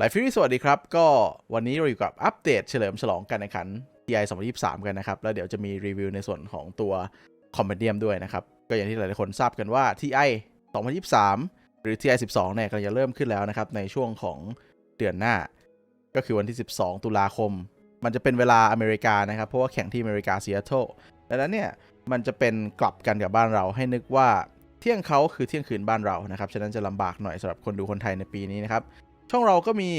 หลายฟิวสวัสดีครับ ก็วันนี้เราอยู่กับอัปเดตเฉลิมฉลองการแข่งขัน TI 2023 กันนะครับ แล้วเดี๋ยวจะมีรีวิวในส่วนของตัวคอมเมดี้ด้วยนะครับ ก็อย่างที่หลายๆคนทราบกันว่า TI 2023 หรือ TI 12 เนี่ยกำลังจะเริ่มขึ้นแล้วนะครับ ในช่วงของเดือนหน้า ก็คือวันที่ 12 ตุลาคม มันจะเป็นเวลาอเมริกานะครับ เพราะว่าแข่งที่อเมริกาซีแอตเทิลดังนั้นเนี่ยมันจะเป็นกลับกันกับบ้านเราให้นึกว่าเที่ยงเขาคือเที่ยงคืนบ้านเรานะครับฉะนั้นจะลำบากหน่อยสำหรับคนดูคนไทยในปีนี้นะครับ ช่องเราก็มี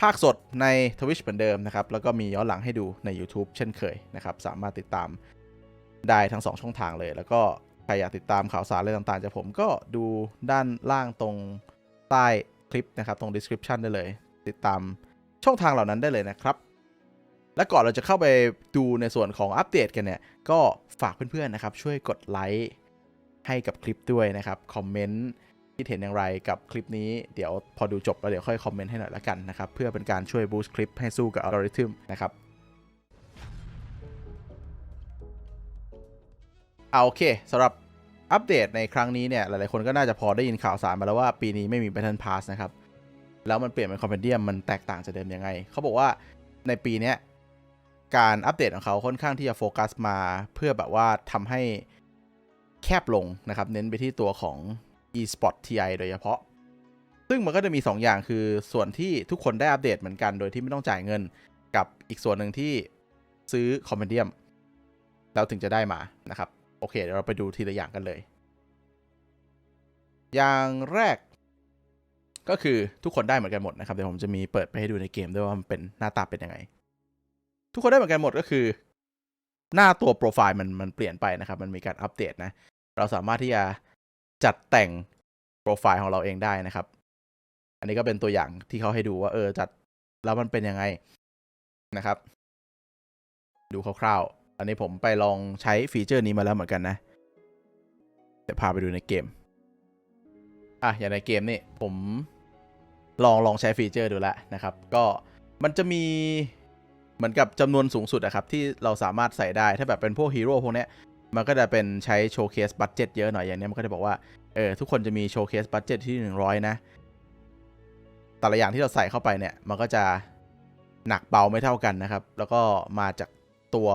ภาคสดใน Twitch เหมือนเดิมนะครับ แล้วก็มีย้อนหลังให้ดูใน YouTube เช่นเคยนะครับ สามารถติดตามได้ทั้ง 2 ช่องทางเลย แล้วก็ใครอยากติดตามข่าวสารอะไรต่างๆจากผมก็ดูด้านล่างตรงใต้คลิปนะครับ ตรง description ได้เลย ติดตามช่องทางเหล่านั้นได้เลยนะครับ และก่อนเราจะเข้าไปดูในส่วนของอัปเดตกันเนี่ย ก็ฝากเพื่อนๆนะครับ ช่วยกดไลค์ให้กับคลิปด้วยนะครับ คอมเมนต์ คิดเห็นอย่างไรกับคลิปนี้เดี๋ยวพอดูจบแล้วเดี๋ยวค่อยคอมเมนต์ให้หน่อยละกันนะครับ เพื่อเป็นการช่วยบูสต์คลิปให้สู้กับอัลกอริทึมนะครับเอาโอเคสำหรับอัปเดตในครั้งนี้เนี่ย หลายๆ คนก็น่าจะพอได้ยินข่าวสารมาแล้วว่าปีนี้ไม่มี Battle Pass นะครับ แล้วมันเปลี่ยนเป็นคอมเพนเดียมมันแตกต่างจากเดิมยังไง เขาบอกว่าในปีนี้การอัปเดตของเขาค่อนข้างที่จะโฟกัสมา เพื่อแบบว่าทำให้แคบลงนะครับ เน้นไปที่ตัวของ eSport TI โดยเฉพาะ ซึ่งมันก็จะมี 2 อย่างคือส่วนที่ทุกคนได้อัปเดตเหมือนกันโดยที่ไม่ต้องจ่ายเงิน กับอีกส่วนหนึ่งที่ซื้อคอมเมเดียมแล้วถึงจะได้มานะครับ โอเคเดี๋ยวเราไปดูทีละอย่างกันเลย อย่างแรก ก็คือทุกคนได้เหมือนกันหมดนะครับเดี๋ยวผมจะมีเปิดไปให้ดูในเกมด้วยว่ามันเป็นหน้าตาเป็นยังไง ทุกคนได้เหมือนกันหมดก็คือ หน้าตัวโปรไฟล์มันมันเปลี่ยนไปนะครับ มันมีการอัปเดตนะ เราสามารถที่จะ จัดแต่งโปรไฟล์ของเราเองได้นะครับ อันนี้ก็เป็นตัวอย่างที่เขาให้ดูว่าเออจัดแล้วมันเป็นยังไงนะครับ ดูคร่าวๆ อันนี้ผมไปลองใช้ฟีเจอร์นี้มาแล้วเหมือนกันนะเดี๋ยวพาไปดูในเกม อะอย่างในเกมนี่ผมลองลองใช้ฟีเจอร์ดูแล้วนะครับ ก็มันจะมีเหมือนกับจำนวนสูงสุดอะครับ ที่เราสามารถใส่ได้ถ้าแบบเป็นพวกฮีโร่พวกเนี้ย มันก็จะเป็นใช้โชว์เคสบัตเจ็ตเยอะหน่อยอย่างนี้มันก็จะบอกว่าเออทุกคนจะมีโชว์เคสบัตเจ็ตที่ 100 นะ แต่ละอย่างที่เราใส่เข้าไปเนี่ย มันก็จะหนักเบาไม่เท่ากันนะครับ แล้วก็มาจากตัว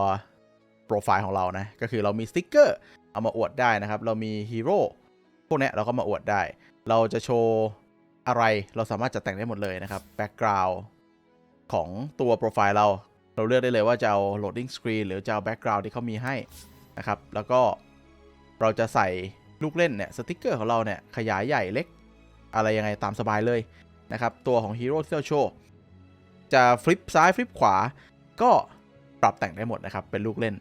โปรไฟล์ของเรานะ ก็คือเรามีสติ๊กเกอร์เอามาอวดได้นะครับ เรามีฮีโร่พวกนี้เราก็มาอวดได้ เราจะโชว์อะไรเราสามารถจัดแต่งได้หมดเลยนะครับแบ็กกราวด์ของตัวโปรไฟล์เรา เราเลือกได้เลยว่าจะเอา loading screen หรือจะเอาแบ็กกราวด์ที่เขามีให้ นะครับ แล้วก็เราจะใส่ลูกเล่นเนี่ยสติกเกอร์ของเราเนี่ยขยายใหญ่เล็กอะไรยังไงตามสบายเลยนะครับ ตัวของฮีโร่ที่เราโชว์จะฟลิปซ้ายฟลิปขวา ก็ปรับแต่งได้หมดนะครับ เป็นลูกเล่น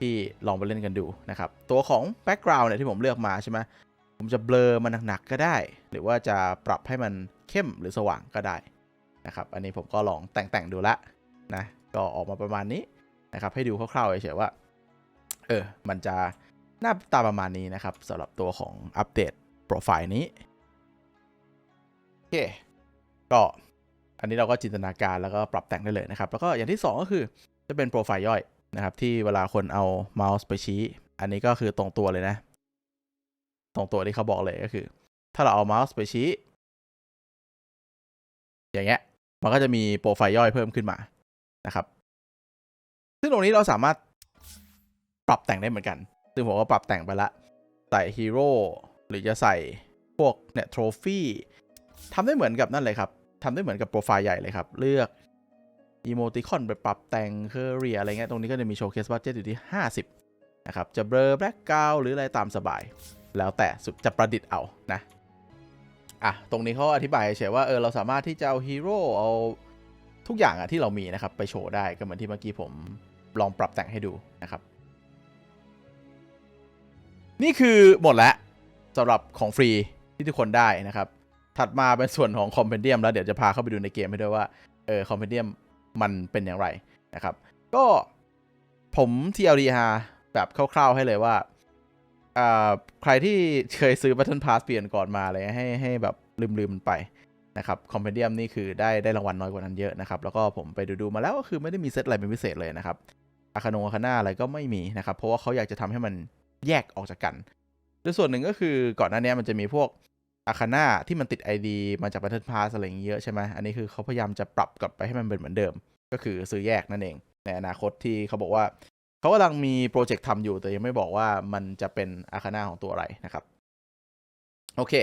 ที่ลองไปเล่นกันดูนะครับ ตัวของแบ็กกราวน์เนี่ยที่ผมเลือกมาใช่ไหมผมจะเบลอมันหนักๆก็ได้ หรือว่าจะปรับให้มันเข้มหรือสว่างก็ได้นะครับ อันนี้ผมก็ลองแต่งๆดูละนะ ก็ออกมาประมาณนี้นะครับ ให้ดูคร่าวๆเฉยๆว่า เออ มันจะหน้าตาประมาณนี้นะครับสำหรับตัวของอัปเดตโปรไฟล์นี้ โอเค ก็อันนี้เราก็จินตนาการแล้วก็ปรับแต่งได้เลยนะครับ แล้วก็อย่างที่ 2 ก็คือจะเป็นโปรไฟล์ย่อยนะครับ ที่เวลาคนเอาเมาส์ไปชี้ อันนี้ก็คือตรงตัวเลยนะ ตรงตัวที่เขาบอกเลยก็คือ ถ้าเราเอาเมาส์ไปชี้ อย่างเงี้ยมันก็จะมีโปรไฟล์ย่อยเพิ่มขึ้นมานะครับ ซึ่งตรงนี้เราสามารถ รับแต่งได้เหมือนกัน ซึ่งผมก็ปรับแต่งไปละ ใส่ฮีโร่หรือจะใส่พวกเนี่ยโทรฟี่ทำได้เหมือนกับนั่นเลยครับทำได้เหมือนกับโปรไฟล์ใหญ่เลยครับ เลือกอีโมติคอนไปปรับแต่งเคอรี่อะไรเงี้ย ตรงนี้ก็จะมีโชว์เคสบัตเจ็ตอยู่ที่ 50 นะครับ จะเบลอแบ็กกาวหรืออะไรตามสบาย แล้วแต่สุดจะประดิษฐ์เอานะ อะ ตรงนี้เขาอธิบายเฉยว่า เออ เราสามารถที่จะเอาฮีโร่เอาทุกอย่างอะที่เรามีนะครับ ไปโชว์ได้ก็เหมือนที่เมื่อกี้ผมลองปรับแต่งให้ดูนะครับ นี่คือหมดแล้วสำหรับของฟรีที่ทุกคนได้นะครับ ถัดมาเป็นส่วนของคอมเพนเดียมแล้วเดี๋ยวจะพาเข้าไปดูในเกมให้ด้วยว่าเออคอมเพนเดียมมันเป็นอย่างไรนะครับ ก็ผม TLD ฮะแบบคร่าวๆให้เลยว่าอ่าใครที่เคยซื้อ Battle Pass เปลี่ยนก่อนมาเลยให้ให้แบบลืมๆมันไปนะครับคอมเพนเดียมนี่คือได้ได้รางวัลน้อยกว่านั้นเยอะนะครับ แล้วก็ผมไปดูๆมาแล้วก็คือไม่ได้มีเซตอะไรเป็นพิเศษเลยนะครับอาคาโนอาคาน่าอะไรก็ไม่มีนะครับ เพราะว่าเขาอยากจะทำให้มัน แยกออกจากกันด้วยส่วนหนึ่งก็คือก่อนหน้านี้มันจะมีพวกอาคาน่าที่มันติด ID มาจาก Battle Pass อะไรอย่างเงี้ยเยอะใช่ไหมอันนี้คือเขาพยายามจะปรับกลับไปให้มันเป็นเหมือนเดิม ก็คือซื้อแยกนั่นเอง ในอนาคตที่เขาบอกว่าเขากำลังมีโปรเจกต์ทำอยู่แต่ยังไม่บอกว่ามันจะเป็นอาคาน่าของตัวอะไรนะครับ โอเค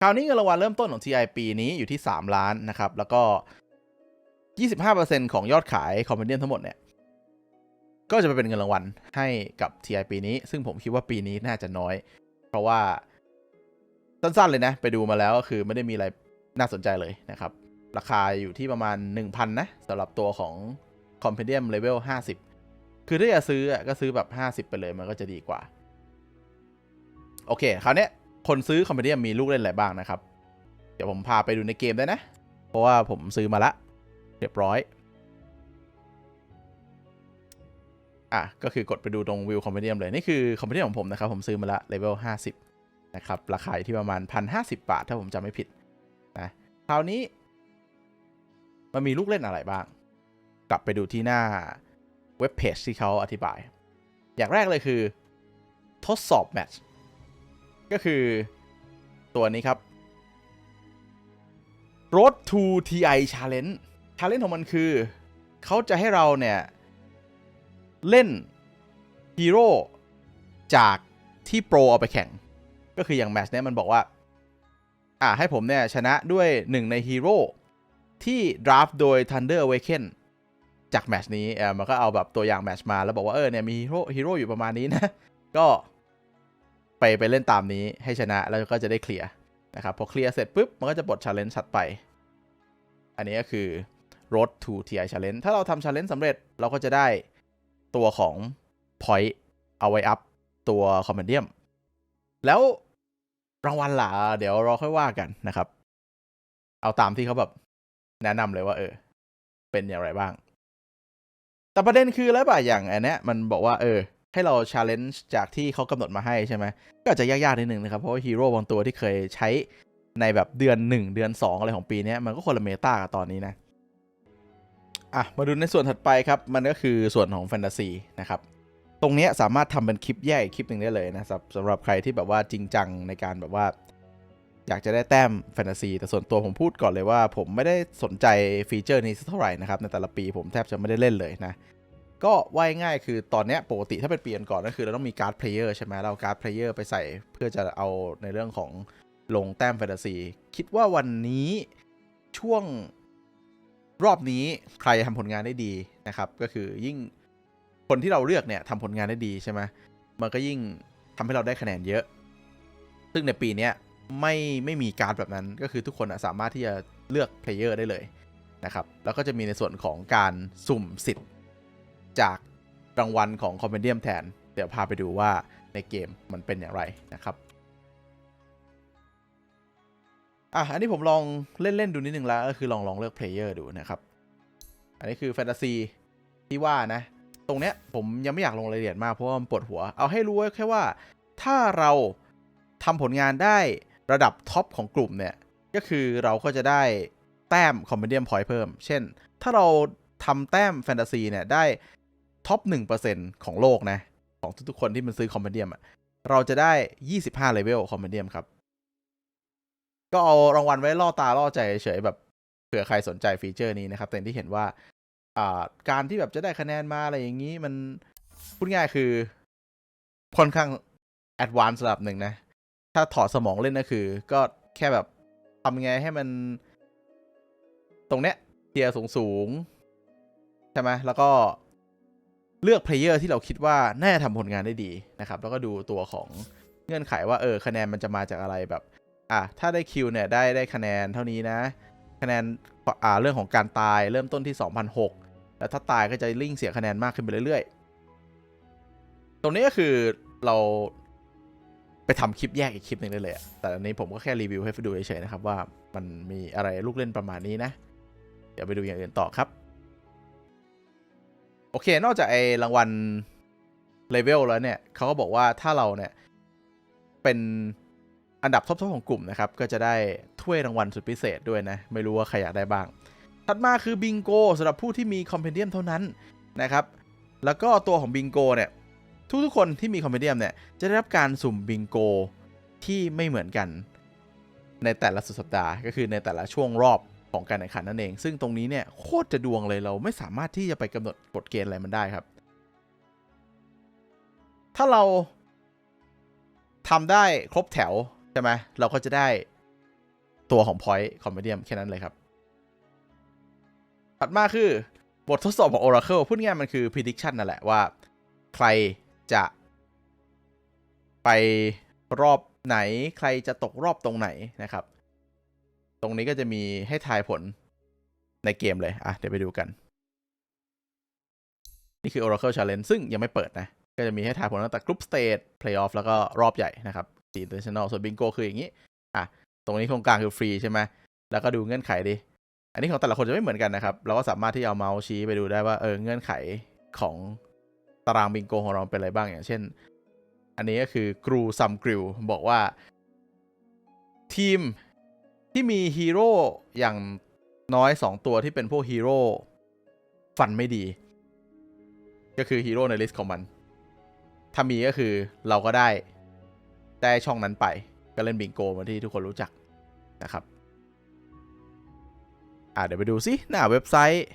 คราวนี้เงินรางวัลเริ่มต้นของ TI ปีนี้อยู่ที่ 3 ล้านนะครับ แล้วก็ 25%ของยอดขายคอมเพนเดียมทั้งหมดเนี่ย ก็จะไปเป็นเงินรางวัลให้กับ TI ปีนี้ ซึ่งผมคิดว่าปีนี้น่าจะน้อย เพราะว่าสั้นๆเลยนะ ไปดูมาแล้วก็คือไม่ได้มีอะไรน่าสนใจเลยนะครับ ราคาอยู่ที่ประมาณ 1,000 นะสำหรับตัวของ Compendium Level 50 คือถ้าจะซื้อก็ซื้อแบบ 50 ไปเลยมันก็จะดีกว่า โอเค คราวนี้คนซื้อ Compendium มีลูกเล่นอะไรบ้างนะครับ เดี๋ยวผมพาไปดูในเกมได้นะ เพราะว่าผมซื้อมาละเรียบร้อย อะก็คือกดไปดูตรงวิวคอมเมดี้เลย นี่คือคอมเมดี้ของผมนะครับ ผมซื้อมาละเลเวล50 นะครับ ราคาอยู่ที่ประมาณ 1,050 บาท ถ้าผมจำไม่ผิดนะคราวนี้ มันมีลูกเล่นอะไรบ้าง กลับไปดูที่หน้าเว็บเพจที่เขาอธิบาย อย่างแรกเลยคือ ทดสอบแมตช์ก็คือตัวนี้ครับ Road to TI Challenge Challenge ของมันคือ เขาจะให้เราเนี่ย เล่นฮีโร่จากที่โปรเอาไปแข่ง ก็คืออย่างแมชเนี้ยมันบอกว่า อ่าให้ผมเนี่ย ชนะด้วยหนึ่งในฮีโร่ที่ดราฟโดย Thunder Awaken จากแมชนี้เออมันก็เอาแบบตัวอย่างแมชมาแล้วบอกว่า เออเนี่ยมีฮีโร่ฮีโร่อยู่ประมาณนี้นะ ก็ไปไปเล่นตามนี้ให้ชนะแล้วก็จะได้เคลียร์นะครับพอเคลียร์เสร็จปุ๊บ มันก็จะบท challenge ถัดไป อันนี้ก็คือ road to TI challenge ถ้าเราทำ challenge สำเร็จเราก็จะได้ ตัวของ point เอาไว้อัพตัว compendium แล้วรางวัลล่ะเดี๋ยวเราค่อยว่ากันนะครับ เอาตามที่เขาแบบแนะนำเลยว่าเออ เป็นอย่างไรบ้าง แต่ประเด็นคือแล้วป่ะอย่างอันเนี้ยมันบอกว่าเออ ให้เรา challenge จากที่เขากำหนดมาให้ใช่ไหมก็อาจจะยากๆนิดนึงนะครับ เพราะว่าฮีโร่บางตัวที่เคยใช้ในแบบเดือน 1 เดือน 2 อะไรของปีนี้มันก็คนละเมตากับตอนนี้นะ อะมาดูในส่วนถัดไปครับ มันก็คือส่วนของแฟนตาซีนะครับ ตรงนี้สามารถทำเป็นคลิปแยกคลิปหนึ่งได้เลยนะครับสำหรับใครที่แบบว่าจริงจังในการแบบว่า อยากจะได้แต้มแฟนตาซีแต่ส่วนตัวผมพูดก่อนเลยว่า ผมไม่ได้สนใจฟีเจอร์นี้สักเท่าไหร่นะครับในแต่ละปีผมแทบจะไม่ได้เล่นเลยนะก็ว่ายง่ายคือตอนนี้ปกติถ้าเป็นปีก่อนก็คือเราต้องมีการ์ดเพลเยอร์ใช่ไหมเราการ์ดเพลเยอร์ไปใส่เพื่อจะเอาในเรื่องของลงแต้มแฟนตาซี คิดว่าวันนี้ช่วง รอบนี้ใครทำผลงานได้ดีนะครับ ก็คือยิ่งคนที่เราเลือกเนี่ยทำผลงานได้ดีใช่ไหมมันก็ยิ่งทำให้เราได้คะแนนเยอะ ซึ่งในปีนี้ไม่ไม่มีการแบบนั้นก็คือทุกคนสามารถที่จะเลือกเพลเยอร์ได้เลยนะครับ แล้วก็จะมีในส่วนของการสุ่มสิทธิ์จากรางวัลของคอมเมเดียมแทน เดี๋ยวพาไปดูว่าในเกมมันเป็นอย่างไรนะครับ อะอันนี้ผมลองเล่น ๆ ดูนิดนึงแล้วก็คือลองลองเลือกเพลเยอร์ดูนะครับ อันนี้คือแฟนตาซีที่ว่านะ ตรงเนี้ยผมยังไม่อยากลงรายละเอียดมากเพราะว่ามันปวดหัว เอาให้รู้ไว้แค่ว่าถ้าเราทำผลงานได้ระดับท็อปของกลุ่มเนี่ย ก็คือเราก็จะได้แต้มคอมเมเดียมพอยต์เพิ่ม เช่น ถ้าเราทำแต้มแฟนตาซีเนี่ยได้ท็อป1%ของโลกนะ ของทุกๆคนที่มันซื้อคอมเมเดียมอะเราจะได้ 25เลเวลคอมเมเดียมครับ ก็เอารางวัลไว้ล่อตาล่อใจเฉยแบบเผื่อใครสนใจฟีเจอร์นี้นะครับแต่ที่เห็นว่าอ่าการที่แบบจะได้คะแนนมาอะไรอย่างนี้มันพูดง่ายคือค่อนข้างแอดวานซ์ระดับหนึ่งนะ ถ้าถอดสมองเล่นก็คือ ก็แค่แบบทำไงให้มัน ตรงเนี้ยเทียร์สูงๆใช่ไหมแล้วก็เลือกเพลเยอร์ที่เราคิดว่า น่าจะทำผลงานได้ดีนะครับ แล้วก็ดูตัวของเงื่อนไขว่าเออคะแนนมันจะมาจากอะไรแบบ อะถ้าได้คิวเนี่ยได้ได้คะแนนเท่านี้นะคะแนนอ่าเรื่องของการตายเริ่มต้นที่ 2006 แล้วถ้าตายก็จะลิ่งเสียคะแนนมากขึ้นไปเรื่อยๆ ตรงนี้ก็คือเราไปทำคลิปแยกอีกคลิปหนึ่งได้เลย แต่อันนี้ผมก็แค่รีวิวให้ดูเฉยๆนะครับว่ามันมีอะไรลูกเล่นประมาณนี้นะ เดี๋ยวไปดูอย่างอื่นต่อครับ โอเค นอกจากไอ้รางวัลเลเวลแล้วเนี่ยเขาก็บอกว่าถ้าเราเนี่ยเป็น อันดับท็อปๆของกลุ่มนะครับ ก็จะได้ถ้วยรางวัลสุดพิเศษด้วยนะ ไม่รู้ว่าใครอยากได้บ้าง ถัดมาคือบิงโกสำหรับผู้ที่มีคอมเพนเดียมเท่านั้นนะครับ แล้วก็ตัวของบิงโกเนี่ย ทุกๆคนที่มีคอมเพนเดียมเนี่ย จะได้รับการสุ่มบิงโกที่ไม่เหมือนกัน ในแต่ละสุดสัปดาห์ ก็คือในแต่ละช่วงรอบของการแข่งขันนั่นเอง ซึ่งตรงนี้เนี่ยโคตรจะดวงเลยเราไม่สามารถที่จะไปกำหนดกฎเกณฑ์อะไรมันได้ครับ ถ้าเราทำได้ครบแถว ช่ไหมเราก็จะได้ตัวของ Point Comedium แค่นั้นเลยครับ ถัดมาคือบททดสอบของ Oracle พูดง่ายมันคือ prediction นั่นแหละว่า ใครจะไปรอบไหน ใครจะตกรอบตรงไหนนะครับ ตรงนี้ก็จะมีให้ทายผลในเกมเลย อะ เดี๋ยวไปดูกัน นี่คือ Oracle Challenge ซึ่งยังไม่เปิดนะ ก็จะมีให้ทายผลตั้งแต่ Group Stage Playoff แล้วก็รอบใหญ่นะครับ 4 International ส่วน Bingo คืออย่างนี้ อะ ตรงนี้โครงกลางคือฟรีใช่ไหมแล้วก็ดูเงื่อนไขดิ อันนี้ของแต่ละคนจะไม่เหมือนกันนะครับ เราก็สามารถที่เอาเมาส์ชี้ไปดูได้ว่า เออ เงื่อนไขของตารางบิงโกของเราเป็นอะไรบ้าง อย่างเช่น อันนี้ก็คือกรูซัมกริวบอกว่า ทีมที่มีฮีโร่อย่างน้อย 2 ตัวที่เป็นพวกฮีโร่ฟันไม่ดี ก็คือฮีโร่ในลิสต์ของมัน ถ้ามีก็คือเราก็ได้ ได้ช่องนั้นไป ก็เล่นบิงโกมาที่ทุกคนรู้จักนะครับอะเดี๋ยวไปดูซิหน้าเว็บไซต์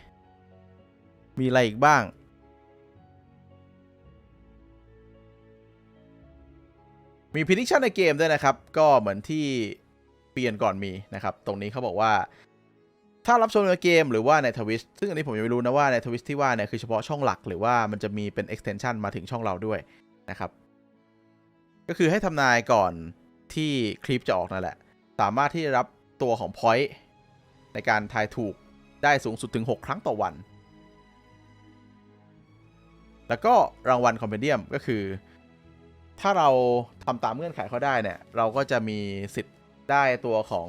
มีอะไรอีกบ้าง มี prediction ในเกมด้วยนะครับ ก็เหมือนที่เปลี่ยนก่อนมีนะครับ ตรงนี้เขาบอกว่า ถ้ารับชมในเกมหรือว่าในทวิชซึ่งอันนี้ผมยังไม่รู้นะว่าในทวิชที่ว่าเนี่ยคือเฉพาะช่องหลักหรือว่ามันจะมีเป็น extension มาถึงช่องเราด้วยนะครับ ก็คือให้ทำนายก่อนที่คลิปจะออกนั่นแหละ สามารถที่จะรับตัวของ point ในการทายถูกได้สูงสุดถึง 6 ครั้งต่อวัน แล้วก็รางวัลคอมเพนเดียมก็คือ ถ้าเราทำตามเงื่อนไขเขาได้เนี่ย เราก็จะมีสิทธิ์ได้ตัวของ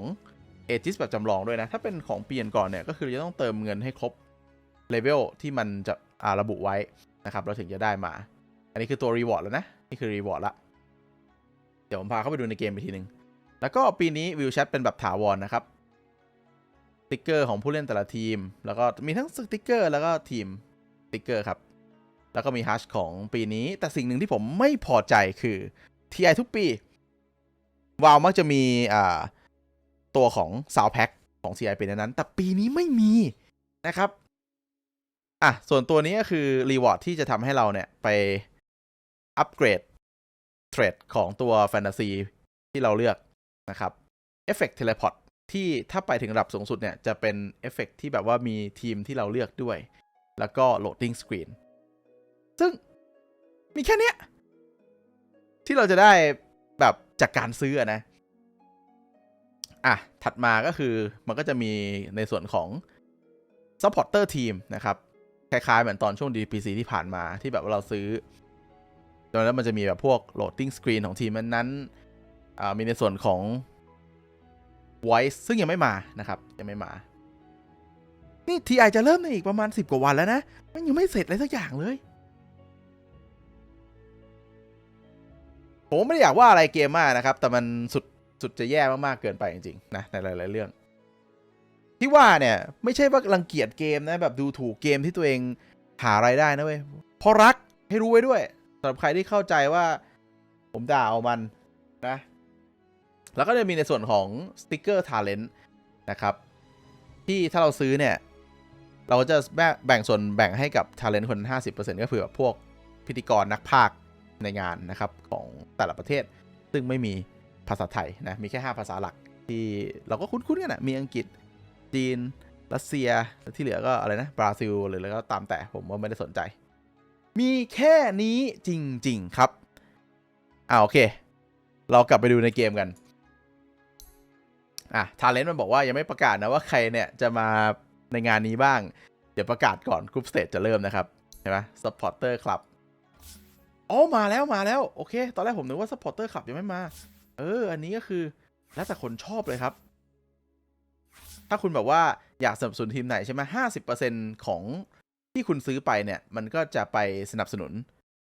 เอจิสแบบจำลองด้วยนะ ถ้าเป็นของเปลี่ยนก่อนเนี่ย ก็คือจะต้องเติมเงินให้ครบเลเวลที่มันจะระบุไว้นะครับ เราถึงจะได้มา อันนี้คือตัวรีวอร์ดแล้วนะ นี่คือรีวอร์ดละ ดี๋ยวผมพาเข้าไปดูในเกมอีกทีหนึ่งแล้วก็ปีนี้วิวแชทเป็นแบบถาวรนะครับสติกเกอร์ของผู้เล่นแต่ละทีม แล้วก็มีทั้งสติกเกอร์แล้วก็ทีมสติกเกอร์ครับ แล้วก็มีฮัชของปีนี้ แต่สิ่งหนึ่งที่ผมไม่พอใจคือ TI ทุกปีวาวมักจะมีอ่าตัวของซาวแพ็คของ CI เป็นนั้น แต่ปีนี้ไม่มีนะครับ อะ ส่วนตัวนี้ก็คือรีวอร์ดที่จะทำให้เราเนี่ย ไปอัปเกรด เทรดของตัวแฟนตาซีที่เราเลือกนะครับเอฟเฟกต์เทเลพอร์ตที่ถ้าไปถึงระดับสูงสุดเนี่ย จะเป็นเอฟเฟกต์ที่แบบว่ามีทีมที่เราเลือกด้วย แล้วก็โหลดดิ้งสกรีนซึ่งมีแค่เนี้ยที่เราจะได้แบบจากการซื้อนะ อะ ถัดมาก็คือมันก็จะมีในส่วนของ Supporter Team นะครับ คล้ายๆ เหมือนตอนช่วง DPC ที่ผ่านมาที่แบบว่าเราซื้อ ตอนนั้นมันจะมีแบบพวก loading screen ของทีมนั้นๆมีในส่วนของ Voice ซึ่งยังไม่มานะครับ ยังไม่มา นี่ TI จะเริ่มในอีกประมาณ 10 กว่าวันแล้วนะ มันยังไม่เสร็จอะไรสักอย่างเลย ผมไม่ได้อยากว่าอะไรเกมมากนะครับ แต่มันสุดสุดจะแย่มากๆเกินไปจริงๆนะในหลาย ๆ เรื่อง ที่ว่าเนี่ย ไม่ใช่ว่ารังเกียจเกมนะแบบดูถูกเกมที่ตัวเองหารายได้นะเว้ยเพราะรักให้รู้ไว้ด้วย สำหรับใครที่เข้าใจว่าผมด่าเอามันนะ แล้วก็จะมีในส่วนของสติกเกอร์ทาเลนต์นะครับ ที่ถ้าเราซื้อเนี่ย เราจะแบ่งส่วนแบ่งให้กับทาเลนต์คน 50%ก็คือแบบพวกพิธีกรนักพากย์ในงานนะครับของแต่ละประเทศ ซึ่งไม่มีภาษาไทยนะ มีแค่ 5 ภาษาหลักที่เราก็คุ้นๆกันนะมีอังกฤษ จีน รัสเซีย ที่เหลือก็อะไรนะ บราซิล หรืออะไรก็ตามแต่ผมว่าไม่ได้สนใจ มีแค่นี้จริง ๆ ครับ อ่าโอเค เรากลับไปดูในเกมกัน อะทาเลนต์มันบอกว่ายังไม่ประกาศนะว่าใครเนี่ยจะมาในงานนี้บ้าง เดี๋ยวประกาศก่อนกรุ๊ปสเตจจะเริ่มนะครับ เห็นไหมซัพพอร์เตอร์คลับอ๋อมาแล้วมาแล้ว โอเค ตอนแรกผมนึกว่าซัพพอร์เตอร์คลับยังไม่มา เออ อันนี้ก็คือแล้วแต่คนชอบเลยครับ ถ้าคุณแบบว่าอยากสนับสนุนทีมไหนใช่ไหมห้าสิบเปอร์เซ็นต์ของ ที่คุณซื้อไปเนี่ย มันก็จะไปสนับสนุน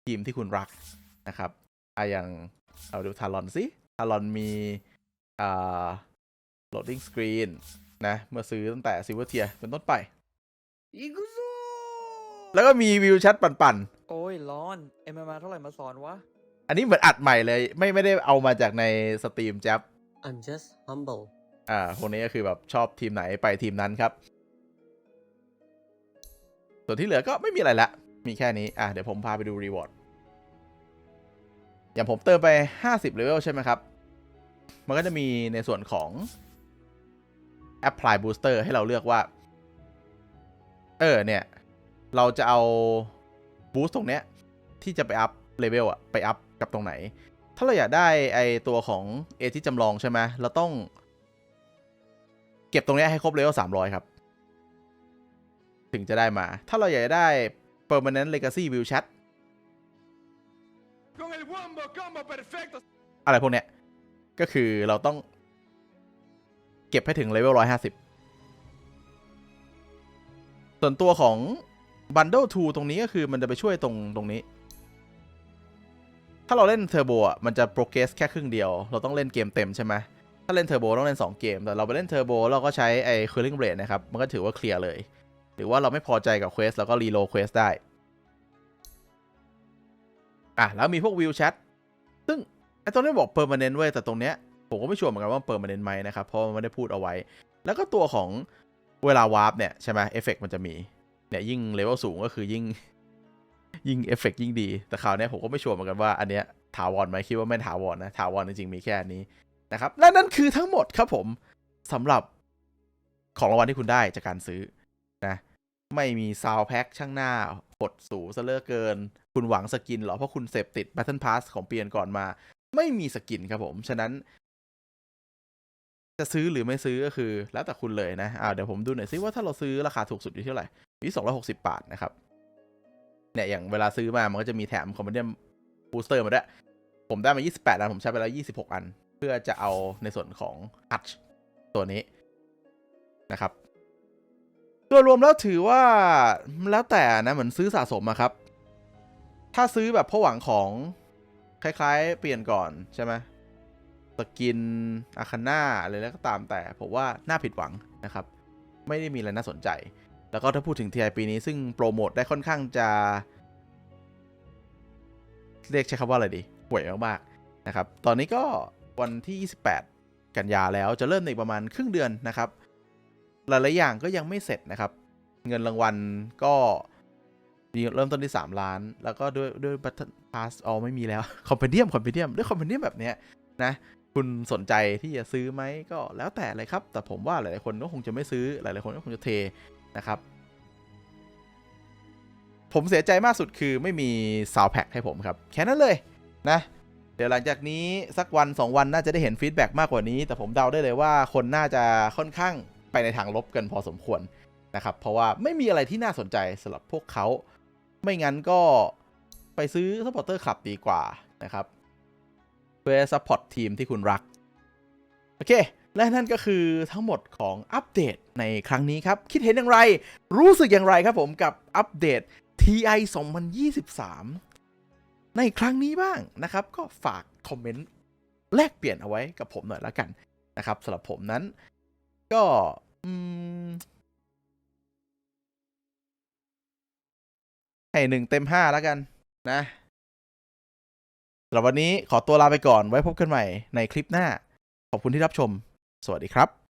ทีมที่คุณรักนะครับอะอย่างเอาดูทารอนสิทารอนมีอ่า loading screen นะ เมื่อซื้อตั้งแต่ silver tier เป็นต้นไป อีกุโซแล้วก็มีวิวแชทปั่นโอ้ยร้อน เอ็มมาเท่าไหร่มาสอนวะ ๆ อันนี้เหมือนอัดใหม่เลย ไม่ไม่ได้เอามาจากในสตรีมแจ๊บ I'm just humble อ่าพวกนี้ก็คือแบบชอบทีมไหนไปทีมนั้นครับ ส่วนที่เหลือก็ไม่มีอะไรละ มีแค่นี้ อะ เดี๋ยวผมพาไปดูรีวอร์ด อย่างผมเติมไป 50เลเวลใช่ไหมครับ มันก็จะมีในส่วนของ Apply Booster ให้เราเลือกว่า เออ เนี่ย เราจะเอา boost ตรงเนี้ย ที่จะไปอัพเลเวลอะไปอัพกับตรงไหน ถ้าเราอยากได้ไอตัวของเอที่จำลองใช่ไหมเราต้อง เก็บตรงเนี้ยให้ครบเลเวล300 ครับ ถึงจะได้มา ถ้าเราอยากจะได้ permanent legacy view chat อะไรพวกเนี้ย ก็คือเราต้อง เก็บให้ถึงเลเวล150 ส่วนตัวของ Bundle 2 ตรงนี้ก็คือมันจะไปช่วยตรงตรงนี้ ถ้าเราเล่นเทอร์โบอะ มันจะโปรเกรสแค่ครึ่งเดียว เราต้องเล่นเกมเต็มใช่ไหมถ้าเล่นเทอร์โบต้องเล่น 2 เกม แต่เราไปเล่นเทอร์โบเราก็ใช้ไอ้ Cooling Blade นะครับ มันก็ถือว่าเคลียร์เลย รือว่าเราไม่พอใจกับเควสเราก็รีโลเควสได้อะแล้วมีพวกวิวแชทซึ่งไอ้ตรงนี้บอก permanent เว้ยแต่ตรงเนี้ยผมก็ไม่ชัวร์เหมือนกันว่า permanent ไหมนะครับ เพราะมันไม่ได้พูดเอาไว้ แล้วก็ตัวของเวลาวาร์ปเนี่ยใช่ไหมเอฟเฟกมันจะมี เนี่ยยิ่งเลเวลสูงก็คือยิ่ง ยิ่งเอฟเฟกยิ่งดี แต่คราวนี้ผมก็ไม่ชัวร์เหมือนกันว่าอันเนี้ยถาวรไหมคิดว่าไม่ถาวรนะ ถาวรจริงๆมีแค่อันนี้นะครับ และนั่นคือทั้งหมดครับผมสำหรับของรางวัลที่คุณได้จากการซื้อนะ ไม่มีซาวแพ็คช่างหน้ากดสูซะเลือเกิน คุณหวังสกินเหรอ เพราะคุณเสพติด Battle Pass ของเปียนก่อนมา ไม่มีสกินครับผม ฉะนั้น จะซื้อหรือไม่ซื้อก็คือ แล้วแต่คุณเลยนะอ่าเดี๋ยวผมดูหน่อยซิว่าถ้าเราซื้อราคาถูกสุดอยู่เท่าไหร่อยู่ที่สองร้อยหกสิบบาทนะครับ เนี่ยอย่างเวลาซื้อมา มันก็จะมีแถมคอมเมดี้บูสเตอร์มาด้วย ผมได้มา 28 อัน ผมใช้ไปแล้ว 26 อัน เพื่อจะเอาในส่วนของอัชตัวนี้นะครับ โดยรวมแล้วถือว่าแล้วแต่นะเหมือนซื้อสะสมอะครับ ถ้าซื้อแบบเพราะหวังของคล้าย ๆ เปลี่ยนก่อนใช่ไหมสกินอาคาน่าอะไรแล้วก็ตามแต่ผมว่าน่าผิดหวังนะครับ ไม่ได้มีอะไรน่าสนใจ แล้วก็ถ้าพูดถึง TI ปีนี้ซึ่งโปรโมทได้ค่อนข้างจะเรียกใช้คำว่าอะไรดีห่วยมากๆนะครับ ตอนนี้ก็วันที่ 28 กันยาแล้วจะเริ่มในประมาณครึ่งเดือนนะครับ หลายๆอย่างก็ยังไม่เสร็จนะครับ เงินรางวัลก็เริ่มต้นที่ 3 ล้าน แล้วก็ด้วยด้วยบัตรพาสออไม่มีแล้วคอมเพนเดียมคอมเพนเดียมด้วยคอมเพนเดียมแบบเนี้ยนะคุณสนใจที่จะซื้อไหมก็แล้วแต่เลยครับ แต่ผมว่าหลาย ๆ คนก็คงจะไม่ซื้อหลาย ๆ คนก็คงจะเทนะครับ ผมเสียใจมากสุดคือไม่มีซาวแพ็กให้ผมครับ แค่นั้นเลยนะ เดี๋ยวหลังจากนี้สักวัน 2 วันน่าจะได้เห็นฟีดแบ็กมากกว่านี้ แต่ผมเดาได้เลยว่าคนน่าจะค่อนข้าง ไปในทางลบกันพอสมควรนะครับ เพราะว่าไม่มีอะไรที่น่าสนใจสำหรับพวกเขา ไม่งั้นก็ไปซื้อซัพพอร์เตอร์คลับดีกว่านะครับ เพื่อซัพพอร์ตทีมที่คุณรัก โอเค และนั่นก็คือทั้งหมดของอัปเดตในครั้งนี้ครับ คิดเห็นอย่างไร รู้สึกอย่างไรครับผมกับอัปเดต TI 2023 ในครั้งนี้บ้างนะครับ ก็ฝากคอมเมนต์แลกเปลี่ยนเอาไว้กับผมหน่อยละกันนะครับสำหรับผมนั้น ก็อืมให้หนึ่งเต็มห้าแล้วกัน นะสำหรับวันนี้ขอตัวลาไปก่อนไว้พบกันใหม่ในคลิปหน้า ขอบคุณที่รับชม สวัสดีครับ